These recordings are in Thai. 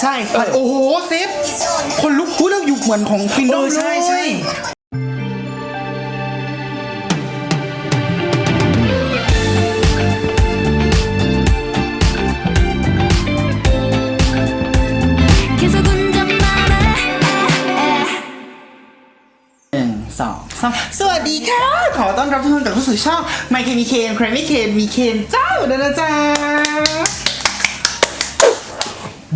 ใช่ใช่โอ้โหเซฟคนลุกพูดแล้วอยู่เหมือนของฟินดอมเลยใช่สองสามสวัสดีค่ะ ขอต้อนรับทุกท่านกับผู้สื่อช่อค์เคมีเคนใครไม่เคนมีเคนเจ้าเดนะจ๊ะ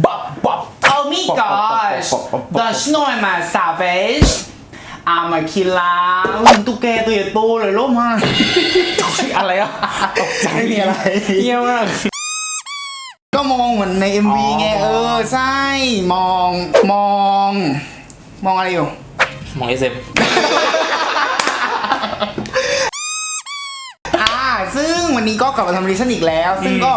บับบับ Oh my gosh Don't know my savage I'm a killer อุ้ยตุ๊กแกตัวใหญ่โตเลยโลมากอะไรอะตกใจไม่มีอะไรเยี่ยมมากก็มองเหมือนใน MV อ๋อไงเออใช่มองมอง มองอะไรอยู่ มองเอสเอ็ม อ่า ซึ่งวันนี้ก็กลับมาทำรีชั่นอีกแล้ว ซึ่งก็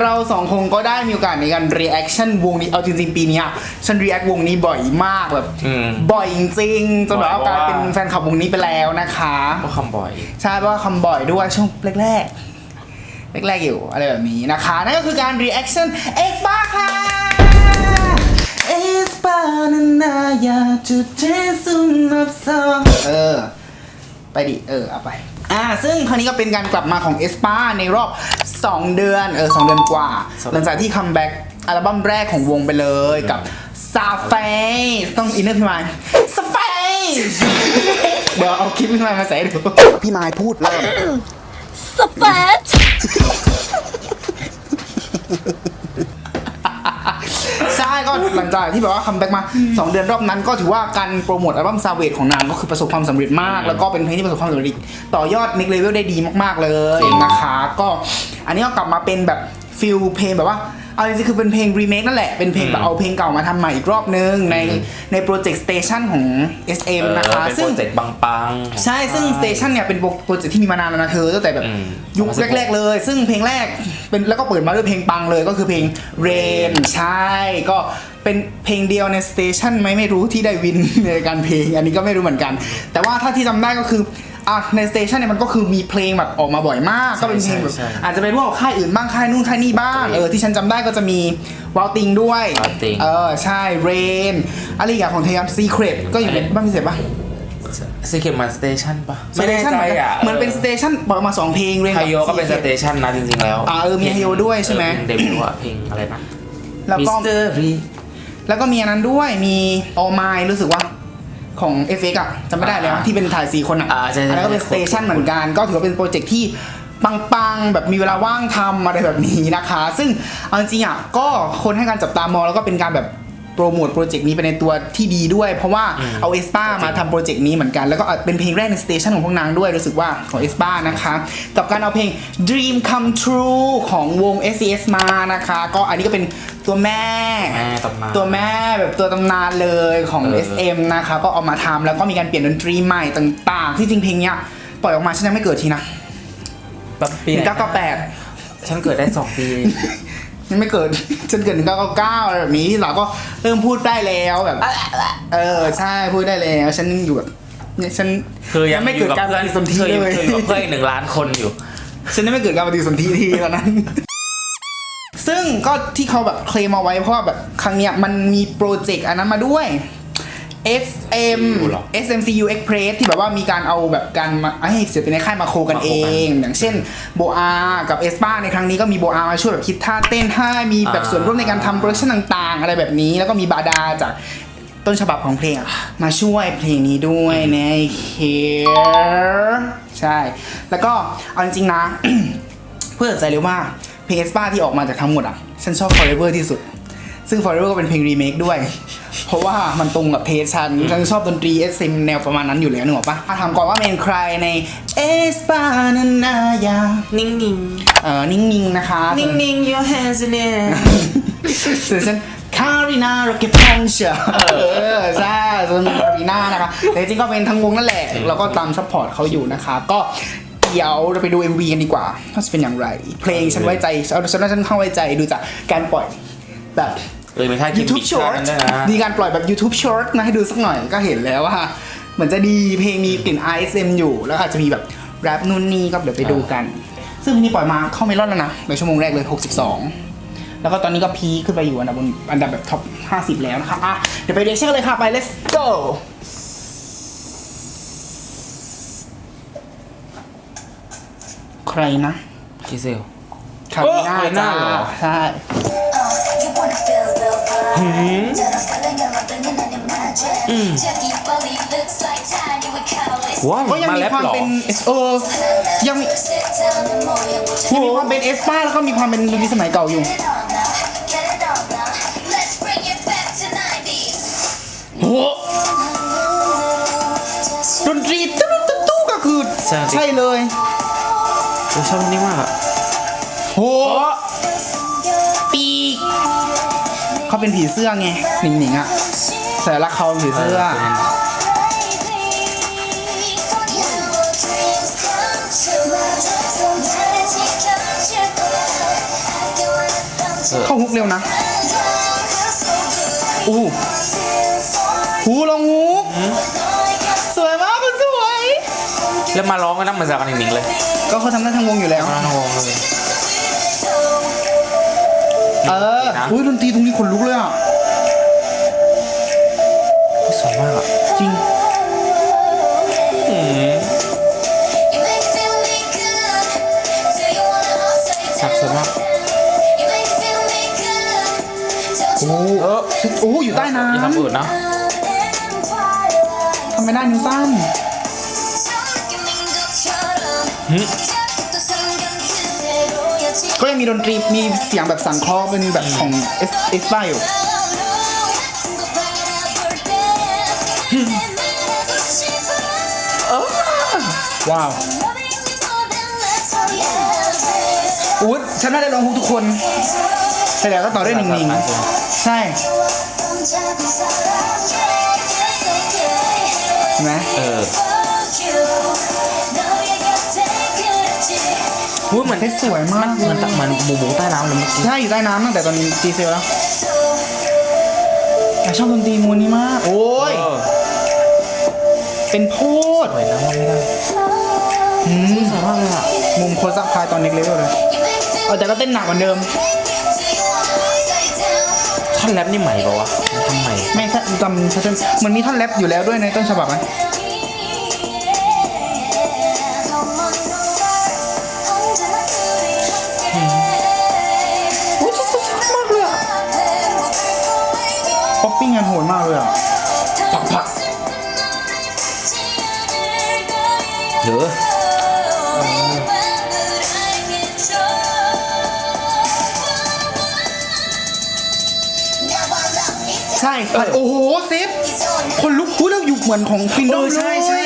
เราสองคงก็ได้มีโอกาสในการ reaction วงนี้ เอาจริงๆ ปีเนี้ยฉัน react วงนี้บ่อยมากแบบ อืม บ่อยจริงๆจนแบบว่าบ่อยกเพลายราะว่าเป็นแฟนคลับวงนี้ไปแล้วนะคะ ก็คำบ่อย ใช่เพราะว่าคำบ่อยด้วยช่วงแรกๆ แรกๆอยู่อะไรแบบนี้นะคะ นั่นก็คือการ reaction X bar ค่ะ X bar นั้นนาอยากจะเทสุนับสองเออ ไปดิ เออ เอาไป อ่าซึ่งครั้งนี้ก็เป็นการกลับมาของ e s p a ในรอบ 2 เดือนเออ2เดือนกว่าสองหลังจากที่คัมแบ็กอัลบั้มแรกของวงไปเลยกับ s a f a ต้องอินเนอร์พี่มาย s a f a เดี๋ยวเอาคลิปพี่มายมาใส่ให้ดูพี่มายพูดเริ่มสเปซ ใช่ก็หลังจากที่แบบว่าคัมแบ็กมา 2 เดือนรอบนั้นก็ถือว่าการโปรโมทอัลบั้มซาเวทของนางก็คือประสบความสำเร็จมาก แล้วก็เป็นเพลงที่ประสบความสำเร็จอีกต่อยอด next level ได้ดีมากๆเลยนะคะ ก็อันนี้ก็กลับมาเป็นแบบฟิลเพลงแบบว่าเอาจริงๆคือเป็นเพลงรีเมคนั่นแหละ เป็นเพลงแบบเอาเพลงเก่ามาทำใหม่อีกรอบนึง ในในโปรเจกต์สเตชันของ SM เออนะคะเป็นโปซึ่งรเจกต์ปังๆ ใช่ ซึ่งสเตชันเนี่ยเป็นโปรเจกต์ที่มีมานานแล้วนะเธอตั้งแต่แบบอืมยุคแรก ๆ เลย ซึ่งเพลงแรก เป็นแล้วก็เปิดมาด้วยเพลงปังเลยก็คือเพลง Rain ใช่ก็เป็นเพลงเดียวในสเตชันไหมไม่รู้ที่ได้วินในการเพลง อันนี้ก็ไม่รู้เหมือนกัน แต่ว่าถ้าที่จำได้ก็คืออะในสเตชันเนี่ยมันก็คือมีเพลงแบบออกมาบ่อยมาก ก็เป็นเพลงแบบใช่ใช่อาจจะเป็นพวกค่ายอื่นบ้างค่ายนู่นค่ายนี่บ้างใช่เออที่ฉันจำได้ก็จะมีวาลติงด้วย Walting เออใช่ Rain อะไรอีกอย่างของเทย Secret ก็อยู่ในบ้างพิเศษปะ ซีเคมันสเตชันปะไม่แน่สเตชันใจอะเหมือนเป็นสเตชันบอกมาสองเพลงเลยไฮโยก็เป็นสเตชันนะจริงๆแล้วอ่าเออมีไฮโยด้วยใช่ไหมเพลงเดบิวต์อะเพลงอะไรนะแล้วมิก็สเตอร์รีแล้วก็มีอันนั้นด้วยมีออมายรู้สึกว่าของเอฟเอะจำไม่ได้แล้วที่เป็นถ่ายสี่คนอะอ่าใช่ใช่อันนั้นก็เป็นสเตชันเหมือนกัน ก็ถือว่าเป็นโปรเจกต์ที่ปังๆแบบมีเวลาว่างทำอะไรแบบนี้นะคะ ซึ่งเอาจริงๆอะก็คนให้การจับตามองแล้วก็เป็นการแบบ โปรโมทโปรเจกต์นี้ไปในตัวที่ดีด้วย เพราะว่าเอาเอสปามาทำโปรเจกต์นี้เหมือนกัน แล้วก็เป็นเพลงแรกในสเตชันของพวกนางด้วยรู้สึกว่าของเอสปานะคะกับการเอาเพลง Dream Come True ของวง s c s มานะคะ ก็อันนี้ก็เป็นตัวแม่ แม่ตำนาน ตัวแม่แบบตัวตำนานเลยของ เออ SM นะคะก็เอามาทำแล้วก็มีการเปลี่ยนดนตรีใหม่ต่างๆ ที่จริงเพลงเนี้ยปล่อยออกมาฉันยังไม่เกิดทีนะแบบปีหนึ่งไหนเก้าเก้าแปดฉันเกิดได้สองปี ยังไม่เกิด ฉันเกิดหนึ่งเก้าเก้าเก้าอะไรแบบนี้ที่สาวก็เริ่มพูดได้แล้วแบบ เออใช่พูดได้แล้ว ฉันยังอยู่แบบเนี่ยฉันคือยังไม่เกิดการปเพื่อนฏิสนธิเคยเลยเคยอยู่กับเพื่อนอีกหนึ่งล้านคนอยู่ ฉันยังไม่เกิดการปฏิสนธิทีตอนนั้น ซึ่งก็ที่เขาแบบเคลมเอาไว้เพราะว่าแบบครั้งเนี้ยมันมีโปรเจกต์อันนั้นมาด้วย SM หรอ SMCU Express ที่แบบว่ามีการเอาแบบการมาให้ศิลปินในค่ายมาโคกันมาเอโคกันงอย่างเช่นโบอากับเอสปาในครั้งนี้ก็มีโบอามาช่วยแบบคิดท่าเต้นให้มีแบบอ่าส่วนร่วมในการทำโปรดักชั่นต่างๆ อะไรแบบนี้ แล้วก็มีบาดาจากต้นฉบับของเพลงอะมาช่วยเพลงนี้ด้วยในเคใช่ แล้วก็เอาจริงๆนะ เพื่อใจเลยว่าเพลงเอสปาที่ออกมาจากทั้งหมดอะฉันชอบ Forever ที่สุด ซึ่ง Forever ก็เป็นเพลงรีเมคด้วย เพราะว่ามันตรงกับเทสฉันฉันชอบดนตรีเอสซิมแนวประมาณนั้นอยู่แล้วนึกออกปะอะถามก่อนว่าเป็นใครในเอสปานันนายานิ่งเอ่อนิ่งๆนะคะๆนิ่งๆ your hands in the air ส่วนฉันคารินาโรเกพันเชอเออใช่ส่วนคารินานะคะแต่จริงๆก็เป็นทั้งวงนั่นแหละเราก็ตามซัพพอร์ตเขาอยู่นะคะ ก็เดี๋ยวเราไปดู MV กันดีกว่าว่าจะเป็นอย่างไร เพลงฉันไว้ใจเอาฉันว่าฉันเข้าไว้ใจดูจากการปล่อยแบบ เออไม่ใช่ YouTube Short นั่นด้วยนะดีการปล่อยแบบ YouTube Short มาให้ดูสักหน่อยก็เห็นแล้วว่าเหมือนจะดีเพลงมีกลิ่น ISM อยู่แล้วอาจจะมีแบบแรปนู่นนี่ก็เดี๋ยวไปดูกัน ซึ่งเพลงนี้ปล่อยมาเข้าเมลอนแล้วนะในชั่วโมงแรกเลย 62 แล้วก็ตอนนี้ก็พีคขึ้นไปอยู่อันดับบนอันดับแบบท็อป 50 แล้วนะคะอะเดี๋ยวไปเรียกเช็คเลยค่ะไป let's go ใครนะกิเซล คาริน่าเออคาริน่าจ้าเหรอ ใช่ You wanna feel ว้าวก็ยังมามีแรปความเหรอเป็นเออยังมี Sit down and more, you put ยังมีความเป็นเอสป้าแล้วก็มีความเป็นดนตรีสมัยเก่าอยู่ it on now. Get it on now. Let's bring it back to 90s. โหดนตรีตุ๊ดตุ๊ดตุ๊ดก็คือใช่ใช่เลยโอ้ชอบเพลงนี้มากอะโห เขาเป็นผีเสื้อไงหนิงหนิงๆอะใส่ละเขาผีเสื้อ เข้าฮุกเร็วนะ อู้หูลงฮุกสวยมากคุณสวย แล้วมาร้องกันนั่งมาจากกันหนิงๆเลยก็เขาทำได้ทั้งวงอยู่แล้วมาทั้งวงเลย เออนะอุ้ยดนตรีตรงนี้ขนลุกเลยอะสวยมากอะจริงอืมสักสวยมากโอ้เออโอ้อยู่ใต้น้อย่าทำอื่นนะำทำไม่ได้นิ้วสั้น ก็ยังมีดนตรีมีเสียงแบบสังเคราะห์เป็นแบบของเอสเอสป้าอยู่ว้าวอุ๊ยฉันน่าได้ลองฮุกทุกคนแต่แล้วก็ต่อด้วยหนิงหนิงๆใช่เห็นไหมเออ อุ้ยเหมือนเซ็ตสวยมากเหมือนเหมือนหมูหมูใต้น้ำเลยเมื่อกี้ใช่อยู่ใต้น้ำตั้งแต่ตอนจีเซลแล้วแต่ชอบดนตรีมวนนี้มาก โอ้ยเออเป็นโพดสวยนะว่าไม่ได้อืมสวยมากเลยอะมุมโคซักพายตอนเน็กเลเวลเลยเออแต่ก็เต้นหนักกว่าเดิมท่อนแรปนี่ใหม่ปะวะทำใหม่ไม่ใช่จำจำเหมือนมีท่อนแรปอยู่แล้วด้วยในต้นฉบับไหม อะใช่อะโอ้โหเซฟคนลุกพูดแล้วอยู่เหมือนของฟินดอมเออใช่ใช่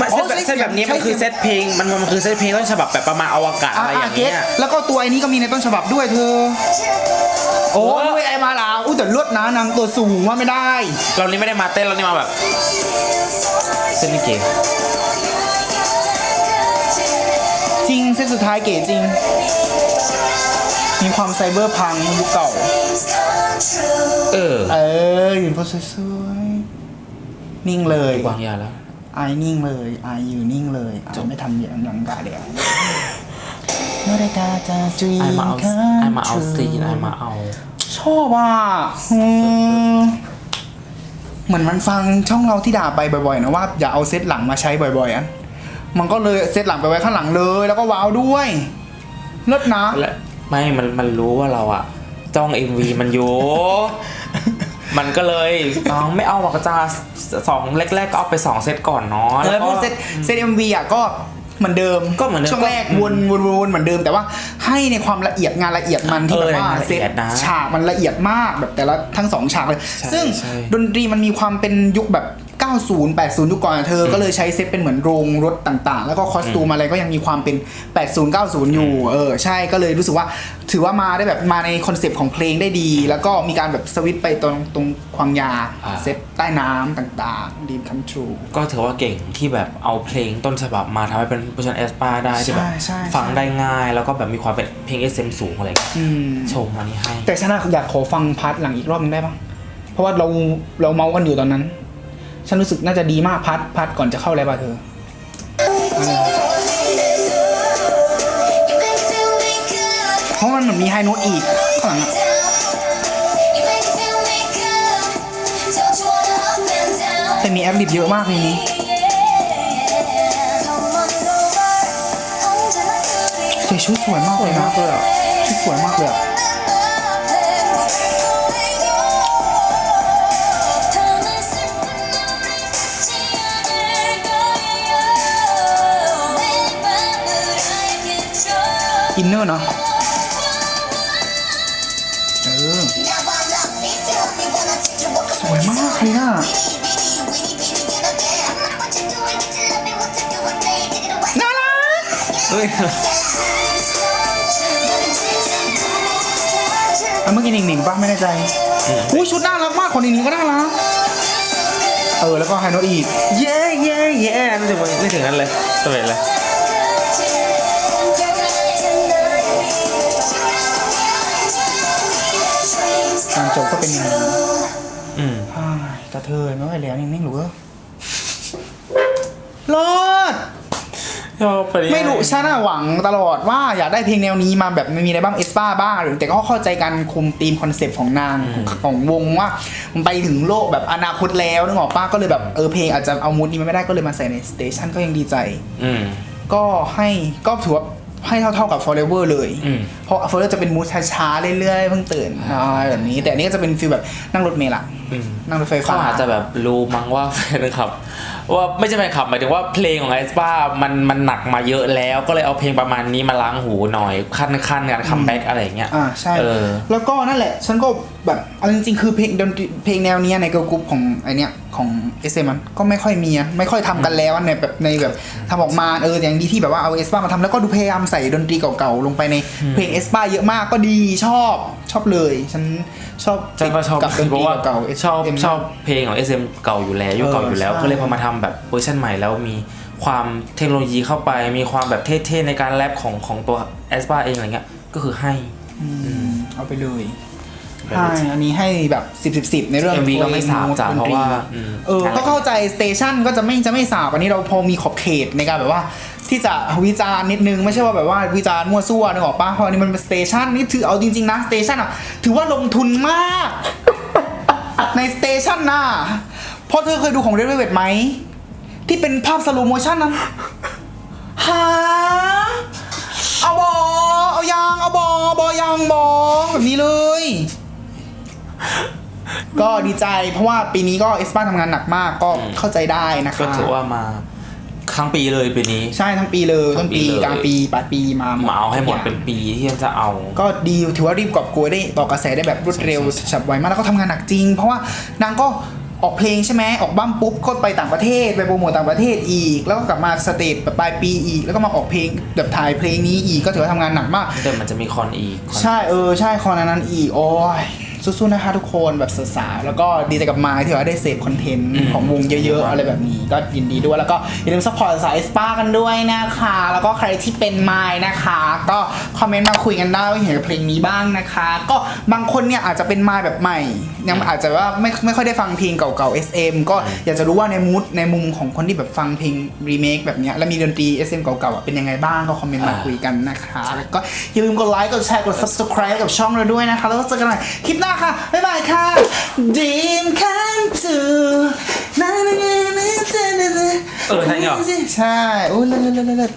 มันอ๋เซอตแบบเซตแบบนี้ใช่มันคือเซตเพลงมันมันคือเซตเพลงต้นฉบับแบบประมาณอวกาศอ่าอะไรอย่างเกเงี้ตยแล้วก็ตัวไอ้นี้ก็มีในต้นฉบับด้วยเธอ โอ้โอ้ แต่เลือดนะนางตัวสูงว่าไม่ได้ เรานี่ไม่ได้มาเต้นเรานี่มาแบบเซตลิเกจริงเซตสุดท้ายเก๋จริง มีความไซเบอร์พังยุคเก่า เออ เออยืนโพสสวยๆนิ่งเลย วางยาแล้วไอายนิ่งเลยไอายอยู่นิ่งเลยไอายไม่ทำอย่างยังกาเดียวเมื่อไรตาจะจีนไอมาเอาข้งไอมาเอาซีนไอมาเอา ชอบอะอืมเหมือนมันฟังช่องเราที่ด่าไปบ่อยๆนะว่าอย่าเอาเซตหลังมาใช้บ่อยๆอะมันก็เลยเซตหลังไปไว้ข้างหลังเลย แล้วก็ว้าวด้วยเลิศนะและไม่มันมันรู้ว่าเราอะจ้อง MV มันอยู่ มันก็เลยน้องไม่เอาหรอกจ้าสองแรกๆก็เอาไปสองเซตก่อนเนาะเออแล้วเพก็ราะเซตเซตเอ็มวีอะก็ เหมือนเดิมก็เหมือนเดิมช่วงแรกก็วนวนวนวนเหมือนเดิม แต่ว่าให้ในความละเอียดงานละเอียดมันที่เอแบอบว่างานละเซเอีตยดนะฉากมันละเอียดมากแบบแต่ละทั้งสองฉากเลยใช่ซึ่งใช่ดนตรีมันมีความเป็นยุคแบบ 90 80 ยุคก่อนอะเธอก็เลยใช้เซตเป็นเหมือนโรงรถต่างๆ แล้วก็คอสตูมอะไรก็ยังมีความเป็น 80 90 อยู่ เออใช่ก็เลยรู้สึกว่าถือว่ามาได้แบบมาในคอนเซปต์ของเพลงได้ดี แล้วก็มีการแบบสวิตช์ไปตรงตรงความยาอ่าเซตใต้น้ำต่างๆดีมคัมทรูก็ถือว่าเก่งที่แบบเอาเพลงต้นฉบับมาทำให้เป็นเวอร์ชันเอสปาได้ที่แบบใช่ใช่ฟังได้ง่าย แล้วก็แบบมีความเป็นเพลง SM สูงอะไรอย่างเงี้ยอืมชมอันนี้ให้แต่ฉันอะอยากขอฟังพาร์ทหลังอีกรอบนึงได้ปะเพราะว่าเราเราเมาส์กันอยู่ตอนนั้น ฉันรู้สึกน่าจะดีมากพัดพัดก่อนจะเข้าแล้วป่ะเธอเพราะมันเหมือนมีไฮโน้ตอีกข้างหลังแต่มีแอปลิบเยอะมากเลยนี้แต่ชุดสวยมากเลยนะชุดสวยมากเลยอะ อินเนอร์เนาะเออสวยมากเลยอะน่ารักเฮ้ยอะเมื่อกี้หนิงหนิงๆป่ะไม่แน่ใจอุ้ยชุดน่ารักมากคนหนิงหนิงก็น่ารักเออแล้วก็ไฮโนอีกเย้เย้เย้ไม่ถึงไม่ถึงนั้นเลยสมัยเลย เป็นอย่างนี้อืมอ้ายกระเทยไม่ไหวแล้วนิ่งๆหรือว่ารอด ชอบปริยายไม่รู้ฉันอะหวังตลอดว่าอยากได้เพลงแนวนี้มาแบบมันมีอะไรบ้างเอสป้าบ้างหรือแต่ก็เข้าใจการคุมธีมคอนเซปต์ของนางของวงว่า มันไปถึงโลกแบบอนาคตแล้วนึกออกป้าก็เลยแบบเออเพลงอาจจะเอามูดนี้มาไม่ได้ก็เลยมาใส่ในสเตชันก็ยังดีใจ อืม ก็ให้ก็ถือว่า ให้เท่าๆกับ Forever เลยอืมเพราะ Forever จะเป็นมูดช้าๆเรื่อยๆเพิ่งตื่นอะไรแบบนี้ แต่อันนี้ก็จะเป็นฟีลแบบนั่งรถเมล์ละอืมนั่งรถไฟฟ้าเขาอาจจะแบบรู้มั้งว่าแฟนคลับว่าไม่ใช่แฟนคลับหมายถึงว่าเพลงของไอสปามันมันหนักมาเยอะแล้ว ก็เลยเอาเพลงประมาณนี้มาล้างหูหน่อยขั้นขั้นการคัมแบ็กอะไรอย่างเงี้ยอ่าใช่เออแล้วก็นั่นแหละ ฉันก็ แบบเอาจริงๆคือเพลงดนตรีเพลงแนวเนี้ยในเกิร์ลกรุ๊ปของไอเนี้ยของเอสเมันก็ไม่ค่อยมีอะไม่ค่อยทำกันแล้วในแบบในแบบทำออกมาเอออย่างดีที่แบบว่าเอาเอสปามาทำแล้วก็ดูพยายามใส่ดนตรีเก่าๆ ลงไปในเพลงเอสปาเยอะมากก็ดีชอบชอบเลย ฉันชอบฉันก็ชอบกับดนเพตรีราะว่าเก่าๆ ชอบ SM ชอบเพลงของ SM เก่าอยู่แล้วยุคเก่าอยู่แล้ว เออก็เลยพอมาใช่ทำแบบเวอร์ชันใหม่แล้วมีความเทคโนโลยีเข้าไป มีความแบบเท่ๆในการแรปของของตัวแอสปาเองอะไรเงี้ยก็คือให้เอาไปเลยแบบ ใช่นี้อันนี้ให้แบบสิบสิบสิบในเรื่อง MV ก็ไม่สาบจ้ะดนตเพราะว่าอืม เออก็เข้าใจสเตชันก็จะไม่จะไม่สาบอันนี้เราพอมีขอบเขตในการแบบว่า ที่จะวิจารณ์นิดนึงไม่ใช่ว่าแบบว่าวิจารณ์มั่วซั่วนึกออกปะเพราะอันนี้มันเป็นสเตชันนี่ถือเอาจริงๆนะสเตชันอะถือว่าลงทุนมาก ในสเตชันน่ะเพราะเธอเคยดูของเรดเวทไหม ที่เป็นภาพสโลโมชันนั้นหาเอาบอ เอายาง เอาบอบอ ยางบอแบบนี้เลย ก็ดีใจเพราะว่าปีนี้ก็เอสปาทำงานหนักมากก็เข้าใจได้นะคะก็ถือว่ามาครั้งปีเลยปีนี้ ใช่ทั้งปีเลยต้นปีทั้งปีเลยกลางปีปลายปีมามาเอาให้หมดทุกย่งเป็นปีที่จะเอา ก็ดีถือว่ารีบกอบโกยได้ต่อกระแสได้แบบรวดเร็วใช่ใช่ฉับไวมากแล้วก็ทำงานหนักจริง เพราะว่านางก็ออกเพลงใช่ไหมออกบั้มปุ๊บก็ไปต่างประเทศไปโปรโมทต่างประเทศอีก แล้วก็กลับมาสเตจแบบปลายปีอีก แล้วก็มาออกเพลงแบบถ่ายเพลงนี้อีกก็ถือว่าทำงานหนักมากแต่มันจะมีคอนอีกคอนใช่เออใช่คอนอันนั้นอีกโอ้ย สู้ๆนะคะทุกคนแบบสาวๆแล้วก็ดีใจกับไม้ที่ว่าได้เสพคอนเทนต์ของวงเยอะๆอะไรแบบนี้ ก็ยินดีด้วยแล้วก็อย่าลืมซัพพอร์ตสายเอสปากันด้วยนะคะ แล้วก็ใครที่เป็นไม้นะคะ ก็คอมเมนต์มาคุยกันได้ว่าเห็นกับเพลงนี้บ้างนะคะ ก็บางคนเนี่ยอาจจะเป็นไม้แบบใหม่ ยังอาจจะว่าไม่ไม่ค่อยได้ฟังเพลงเก่าๆ SM ก็อยากจะรู้ว่าในมูดในมุมของคนที่แบบฟังเพลงรีเมคแบบเนี้ยแล้วมีดนตรี SM เก่าๆอะเป็นยังไงบ้างก็คอมเมนต์มาคุยกันนะคะแล้วก็อย่าลืมกดไลค์กดแชร์กด subscribe กับช่องเราด้วยนะคะ แล้วก็เจอกันใหม่คลิปหน้าค่ะ บ๊ายบายค่ะ Dream come true เออใช่เหรอใช่โอ้ยเลิศเลิศเลิศเลิศ